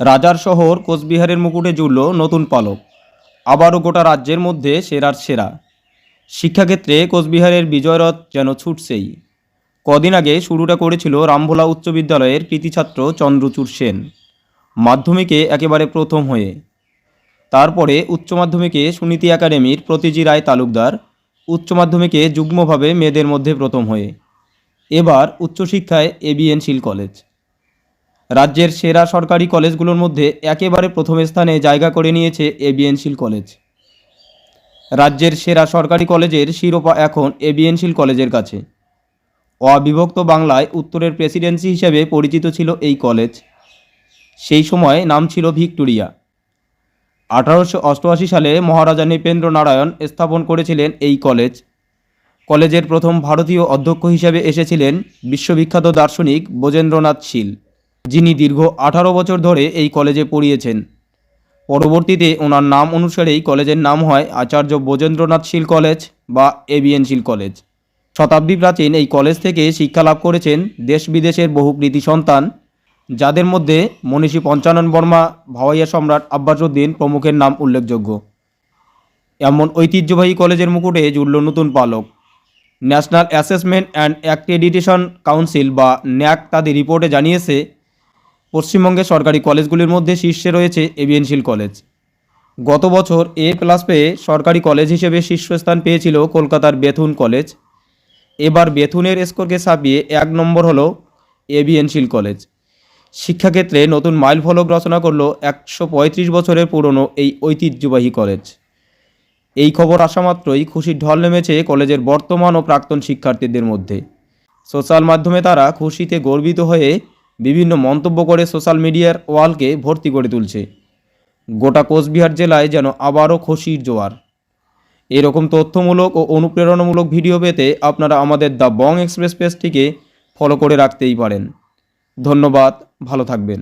রাজার শহর কোচবিহারের মুকুটে জুড়ল নতুন পালক। আবারও গোটা রাজ্যের মধ্যে সেরার সেরা। শিক্ষাক্ষেত্রে কোচবিহারের বিজয়রথ যেন ছুটছেই। কদিন আগে শুরুটা করেছিল রামভোলা উচ্চ বিদ্যালয়ের কৃতি ছাত্র চন্দ্রচূড় সেন। মাধ্যমিকে একেবারে প্রথম হয়ে। তারপরে উচ্চ মাধ্যমিকে সুনীতি একাডেমির প্রতিজি রায় তালুকদার, উচ্চ মাধ্যমিকে যুগ্মভাবে মেয়েদের মধ্যে প্রথম হয়ে। এবার উচ্চশিক্ষায় এবিএন শিল কলেজ। রাজ্যের সেরা সরকারি কলেজগুলোর মধ্যে একেবারে প্রথম স্থানে জায়গা করে নিয়েছে এবিএন শিল কলেজ। রাজ্যের সেরা সরকারি কলেজের শিরোপা এখন এবিএন শিল কলেজের কাছে। অবিভক্ত বাংলায় উত্তরের প্রেসিডেন্সি হিসেবে পরিচিত ছিল এই কলেজ। সেই সময় নাম ছিল ভিক্টোরিয়া। আঠারোশো অষ্টআশি সালে মহারাজা নৃপেন্দ্র নারায়ণ স্থাপন করেছিলেন এই কলেজ। কলেজের প্রথম ভারতীয় অধ্যক্ষ হিসেবে এসেছিলেন বিশ্ববিখ্যাত দার্শনিক বোজেন্দ্রনাথ শীল। যিনি দীর্ঘ আঠারো বছর ধরে এই কলেজে পড়িয়েছেন। পরবর্তীতে ওনার নাম অনুসারেই কলেজের নাম হয় আচার্য বোজেন্দ্রনাথ শীল কলেজ বা A B N Seal college. শতাব্দী প্রাচীন এই কলেজ থেকে শিক্ষা লাভ করেছেন দেশ বিদেশের বহু কৃতি সন্তান, যাদের মধ্যে মনীষী পঞ্চানন বর্মা, ভাওয়াইয়া সম্রাট আব্বাসুদ্দিন প্রমুখের নাম উল্লেখযোগ্য। এমন ঐতিহ্যবাহী কলেজের মুকুটে জুড়ল নতুন পালক। National Assessment and Accreditation Council বা ন্যাক তাদের রিপোর্টে জানিয়েছে পশ্চিমবঙ্গের সরকারি কলেজগুলির মধ্যে শীর্ষে রয়েছে এবিএনশিল কলেজ। গত বছর এ প্লাস পেয়ে সরকারি কলেজ হিসেবে শীর্ষস্থান পেয়েছিল কলকাতার বেথুন কলেজ। এবার বেথুনের স্কোরকে ছাপিয়ে এক নম্বর হলো এবিএনশিল কলেজ। শিক্ষাক্ষেত্রে নতুন মাইল ফলক রচনা করল একশো পঁয়ত্রিশ বছরের পুরনো এই ঐতিহ্যবাহী কলেজ। এই খবর আসা মাত্রই খুশির ঢল নেমেছে কলেজের বর্তমান ও প্রাক্তন শিক্ষার্থীদের মধ্যে। সোশ্যাল মাধ্যমে তারা খুশিতে গর্বিত হয়ে বিভিন্ন মন্তব্য করে সোশ্যাল মিডিয়ার ওয়ালকে ভর্তি করে তুলছে। গোটা কোচবিহার জেলায় যেন আবারও খুশির জোয়ার। এরকম তথ্যমূলক ও অনুপ্রেরণামূলক ভিডিও পেতে আপনারা আমাদের দ্য বং এক্সপ্রেস পেজটিকে ফলো করে রাখতেই পারেন। ধন্যবাদ, ভালো থাকবেন।